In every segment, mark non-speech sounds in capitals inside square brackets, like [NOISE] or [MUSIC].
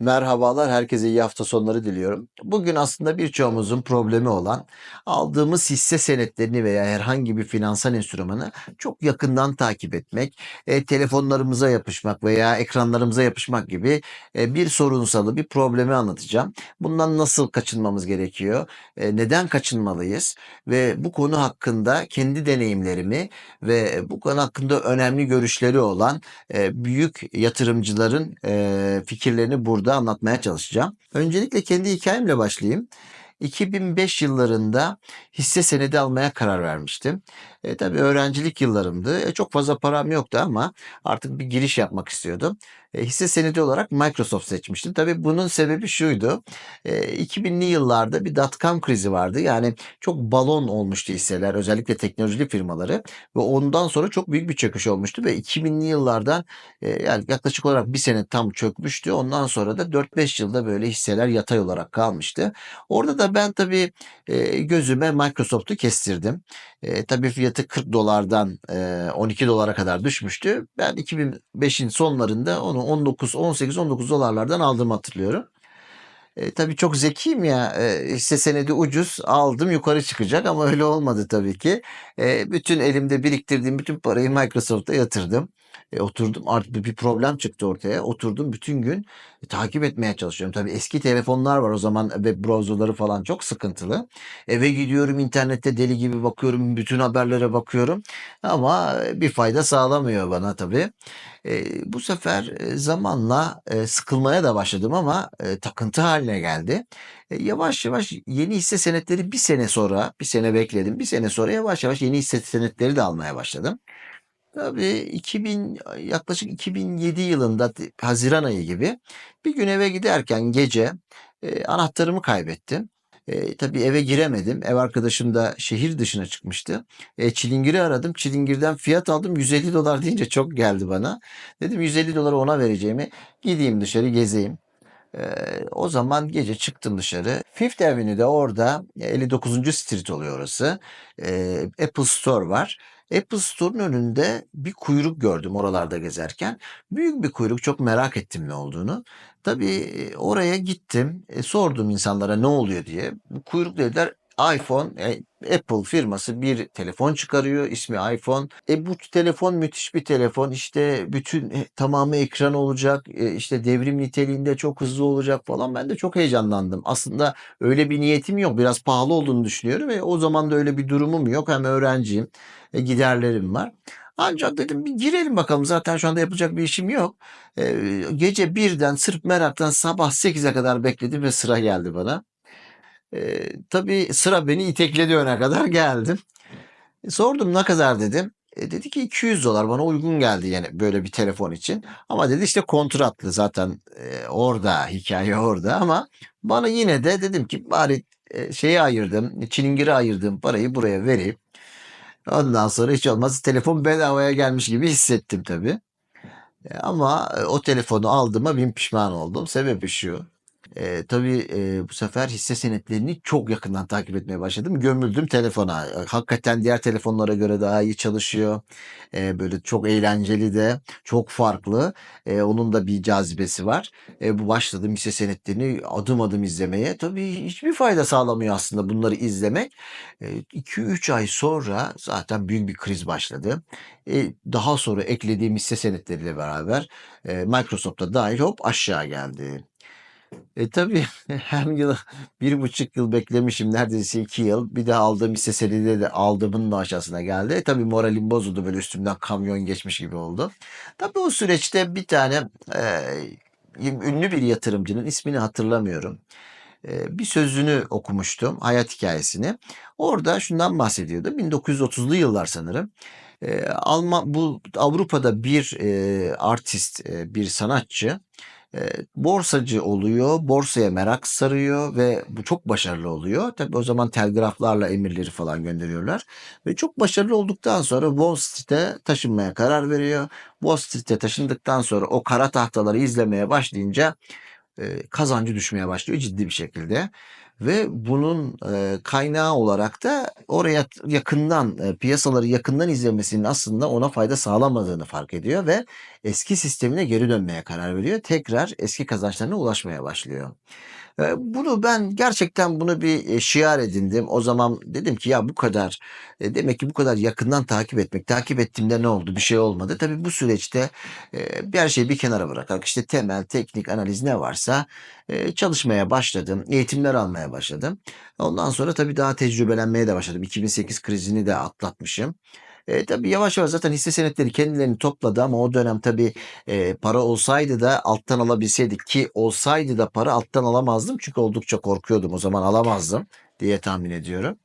Merhabalar, herkese iyi hafta sonları diliyorum. Bugün aslında birçoğumuzun problemi olan aldığımız hisse senetlerini veya herhangi bir finansal enstrümanı çok yakından takip etmek, e, telefonlarımıza yapışmak veya ekranlarımıza yapışmak gibi e, bir sorunsalı bir problemi anlatacağım. Bundan nasıl kaçınmamız gerekiyor, e, neden kaçınmalıyız ve bu konu hakkında kendi deneyimlerimi ve bu konu hakkında önemli görüşleri olan e, büyük yatırımcıların e, fikirlerini burada anlatmaya çalışacağım. Öncelikle kendi hikayemle başlayayım. 2005 yıllarında hisse senedi almaya karar vermiştim. E, tabii öğrencilik yıllarımdı. E, çok fazla param yoktu ama artık bir giriş yapmak istiyordum. E, hisse senedi olarak Microsoft seçmiştim. Tabii bunun sebebi şuydu. E, 2000'li yıllarda bir dot-com krizi vardı. Yani çok balon olmuştu hisseler özellikle teknoloji firmaları ve ondan sonra çok büyük bir çöküş olmuştu ve 2000'li yıllardan e, yani yaklaşık olarak bir sene tam çökmüştü. Ondan sonra da 4-5 yılda böyle hisseler yatay olarak kalmıştı. Orada da ben tabii e, gözüme Microsoft'u kestirdim. E, tabii fiyatı 40 dolardan e, 12 dolara kadar düşmüştü. Ben 2005'in sonlarında onu 19, 18, 19 dolarlardan aldığımı hatırlıyorum. E, tabii çok zekiyim ya e, hisse senedi ucuz aldım yukarı çıkacak ama öyle olmadı tabii ki. E, bütün elimde biriktirdiğim bütün parayı Microsoft'a yatırdım. E, oturdum artık bir problem çıktı ortaya. Oturdum bütün gün e, takip etmeye çalışıyorum. Tabii eski telefonlar var o zaman web browserları falan çok sıkıntılı. Eve gidiyorum internette deli gibi bakıyorum bütün haberlere bakıyorum ama e, bir fayda sağlamıyor bana tabii. E, bu sefer e, zamanla e, sıkılmaya da başladım ama e, takıntı haline geldi. E, yavaş yavaş yeni hisse senetleri bir sene sonra, bir sene bekledim. Bir sene sonra yavaş yavaş yeni hisse senetleri de almaya başladım. Tabii 2000 yaklaşık 2007 yılında Haziran ayı gibi bir gün eve giderken gece e, anahtarımı kaybettim. E, tabii eve giremedim. Ev arkadaşım da şehir dışına çıkmıştı. E, Çilingir'i aradım. Çilingir'den fiyat aldım. 150 dolar deyince çok geldi bana. Dedim 150 doları ona vereceğimi gideyim dışarı gezeyim. Eee, o zaman gece çıktım dışarı. Fifth Avenue'de orada 59. Street oluyor orası. Eee, Apple Store var. Apple Store'un önünde bir kuyruk gördüm oralarda gezerken. Büyük bir kuyruk çok merak ettim ne olduğunu. Tabii e, oraya gittim. E, sordum insanlara ne oluyor diye. Bu kuyruk dediler iPhone, e, Apple firması bir telefon çıkarıyor. ismi iPhone. E bu telefon müthiş bir telefon. İşte bütün e, tamamı ekran olacak. E, işte devrim niteliğinde çok hızlı olacak falan. Ben de çok heyecanlandım. Aslında öyle bir niyetim yok. Biraz pahalı olduğunu düşünüyorum ve o zaman da öyle bir durumum yok. Hem öğrenciyim. E, giderlerim var. Ancak dedim bir girelim bakalım. Zaten şu anda yapacak bir işim yok. E, gece birden sırf meraktan sabah 8'e kadar bekledim ve sıra geldi bana. Eee, tabii sıra beni itekledi öne kadar geldim. E, sordum ne kadar dedim. E, dedi ki 200 dolar bana uygun geldi yani böyle bir telefon için. Ama dedi işte kontratlı zaten e, orada hikaye orada ama bana yine de dedim ki bari e, şeyi ayırdım çilingiri ayırdığım parayı buraya vereyim. Ondan sonra hiç olmazsa telefon bedavaya gelmiş gibi hissettim tabii. E, ama e, o telefonu aldığıma bin pişman oldum. Sebebi şu. Eee, tabii, eee, bu sefer hisse senetlerini çok yakından takip etmeye başladım. Gömüldüm telefona. Hakikaten diğer telefonlara göre daha iyi çalışıyor. Eee, böyle çok eğlenceli de, çok farklı. Eee, onun da bir cazibesi var. Eee, bu başladım hisse senetlerini adım adım izlemeye. Tabii hiçbir fayda sağlamıyor aslında bunları izlemek. Eee, 2-3 ay sonra zaten büyük bir kriz başladı. Eee, daha sonra eklediğim hisse senetleriyle beraber, eee, Microsoft da dâhil hop aşağı geldi. E, tabii [LAUGHS] hem yıl bir buçuk yıl beklemişim. Neredeyse 2 yıl. Bir de aldığım hisse senedi de aldığımın da aşağısına geldi. E, tabii moralim bozuldu. Böyle üstümden kamyon geçmiş gibi oldu. Tabii o süreçte bir tane eee, ünlü bir yatırımcının ismini hatırlamıyorum. Eee, bir sözünü okumuştum. Hayat hikayesini. Orada şundan bahsediyordu. 1930'lu yıllar sanırım. Eee, Alman, bu Avrupa'da bir eee, artist, bir sanatçı Eee, borsacı oluyor, borsaya merak sarıyor ve bu çok başarılı oluyor. Tabii o zaman telgraflarla emirleri falan gönderiyorlar ve çok başarılı olduktan sonra Wall Street'e taşınmaya karar veriyor. Wall Street'e taşındıktan sonra o kara tahtaları izlemeye başlayınca eee, kazancı düşmeye başlıyor ciddi bir şekilde ve bunun, eee, kaynağı olarak da oraya yakından, eee, piyasaları yakından izlemesinin aslında ona fayda sağlamadığını fark ediyor ve eski sistemine geri dönmeye karar veriyor. Tekrar eski kazançlarına ulaşmaya başlıyor. Eee, bunu ben gerçekten bunu bir, şiar edindim. O zaman dedim ki ya bu kadar, demek ki bu kadar yakından takip etmek. Takip ettiğimde ne oldu? Bir şey olmadı. Tabii bu süreçte, bir her şeyi bir kenara bırakarak işte temel, teknik analiz ne varsa, eee, çalışmaya başladım. Eğitimler almaya başladım. Ondan sonra tabii daha tecrübelenmeye de başladım. 2008 krizini de atlatmışım. Eee, tabii yavaş yavaş zaten hisse senetleri kendilerini topladı ama o dönem tabii, eee, para olsaydı da alttan alabilseydik ki olsaydı da para alttan alamazdım çünkü oldukça korkuyordum. O zaman alamazdım diye tahmin ediyorum.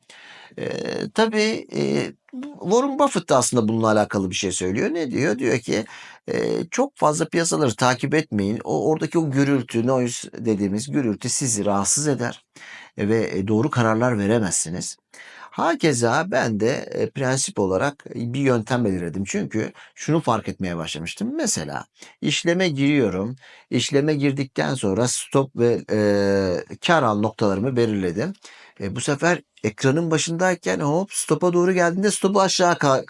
Eee, tabii, eee, Warren Buffett da aslında bununla alakalı bir şey söylüyor. Ne diyor? Diyor ki, eee, çok fazla piyasaları takip etmeyin. O oradaki o gürültü, noise dediğimiz gürültü sizi rahatsız eder, eee, ve, doğru kararlar veremezsiniz. Hakeza ben de, eee, prensip olarak bir yöntem belirledim. Çünkü şunu fark etmeye başlamıştım. Mesela işleme giriyorum. İşleme girdikten sonra stop ve, eee, kâr al noktalarımı belirledim. E, bu sefer ekranın başındayken hop stopa doğru geldiğinde stopu aşağı ka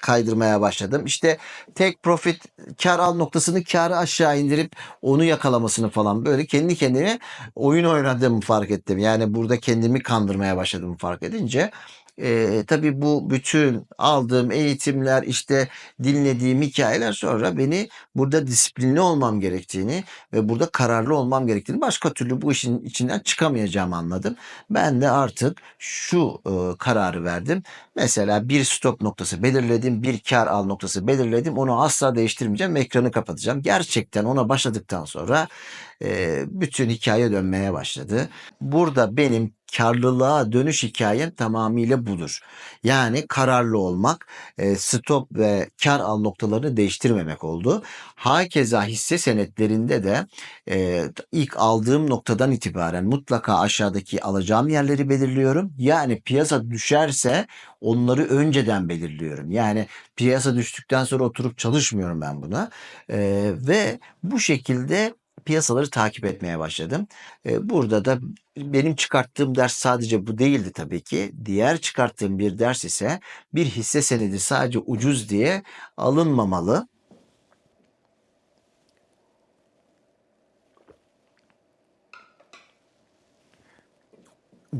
kaydırmaya başladım. İşte take profit kâr al noktasını kârı aşağı indirip onu yakalamasını falan böyle kendi kendime oyun oynadığımı fark ettim. Yani burada kendimi kandırmaya başladığımı fark edince, eee, tabii bu bütün aldığım eğitimler, işte dinlediğim hikâyeler sonra beni burada disiplinli olmam gerektiğini ve burada kararlı olmam gerektiğini, başka türlü bu işin içinden çıkamayacağımı anladım. Ben de artık şu, ııı, kararı verdim. Mesela bir stop noktası belirledim, bir kâr al noktası belirledim. Onu asla değiştirmeyeceğim ve ekranı kapatacağım. Gerçekten ona başladıktan sonra, eee, bütün hikâye dönmeye başladı. Burada benim kârlılığa dönüş hikâyem tamamıyla budur. Yani kararlı olmak, eee, stop ve kâr al noktalarını değiştirmemek oldu. Hakeza hisse senetlerinde de, t ilk aldığım noktadan itibaren mutlaka aşağıdaki alacağım yerleri belirliyorum. Yani piyasa düşerse onları önceden belirliyorum. Yani piyasa düştükten sonra oturup çalışmıyorum ben buna, eee, ve bu şekilde piyasaları takip etmeye başladım. Eee, burada da benim çıkarttığım ders sadece bu değildi tabii ki. Diğer çıkarttığım bir ders ise bir hisse senedi sadece ucuz diye alınmamalı.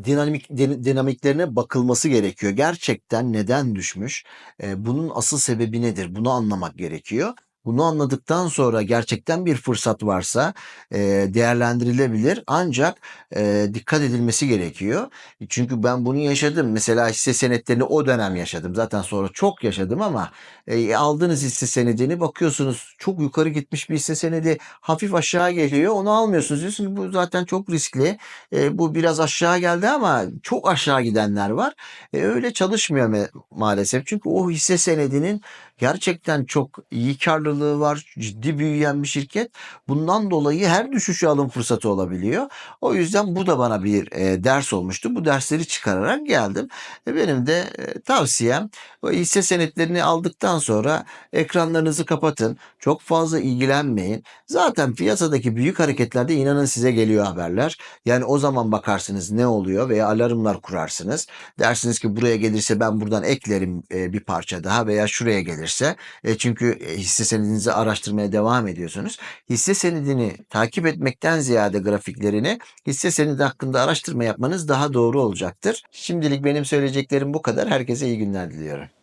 Dinamik din dinamiklerine bakılması gerekiyor. Gerçekten neden düşmüş? Eee, bunun asıl sebebi nedir? Bunu anlamak gerekiyor. Bunu anladıktan sonra gerçekten bir fırsat varsa, eee, değerlendirilebilir ancak, eee, dikkat edilmesi gerekiyor. Çünkü ben bunu yaşadım. Mesela hisse senetlerini o dönem yaşadım. Zaten sonra çok yaşadım ama, eee, aldığınız hisse senedini bakıyorsunuz çok yukarı gitmiş bir hisse senedi hafif aşağı geliyor. Onu almıyorsunuz. Diyorsunuz bu zaten çok riskli. Eee, bu biraz aşağı geldi ama çok aşağı gidenler var. E, öyle çalışmıyor me maalesef. Çünkü o hisse senedinin gerçekten çok iyi kârlılığı var. Ciddi büyüyen bir şirket. Bundan dolayı her düşüşü alım fırsatı olabiliyor. O yüzden bu da bana bir, eee, ders olmuştu. Bu dersleri çıkararak geldim. E, benim de, eee, tavsiyem o hisse senetlerini aldıktan sonra ekranlarınızı kapatın. Çok fazla ilgilenmeyin. Zaten piyasadaki büyük hareketlerde inanın size geliyor haberler. Yani o zaman bakarsınız ne oluyor veya alarmlar kurarsınız. Dersiniz ki buraya gelirse ben buradan eklerim, eee, bir parça daha veya şuraya gelirse. E, çünkü, eee, hisse senedinizi araştırmaya devam ediyorsunuz. Hisse senedini takip etmekten ziyade grafiklerini hisse senedi hakkında araştırma yapmanız daha doğru olacaktır. Şimdilik benim söyleyeceklerim bu kadar. Herkese iyi günler diliyorum.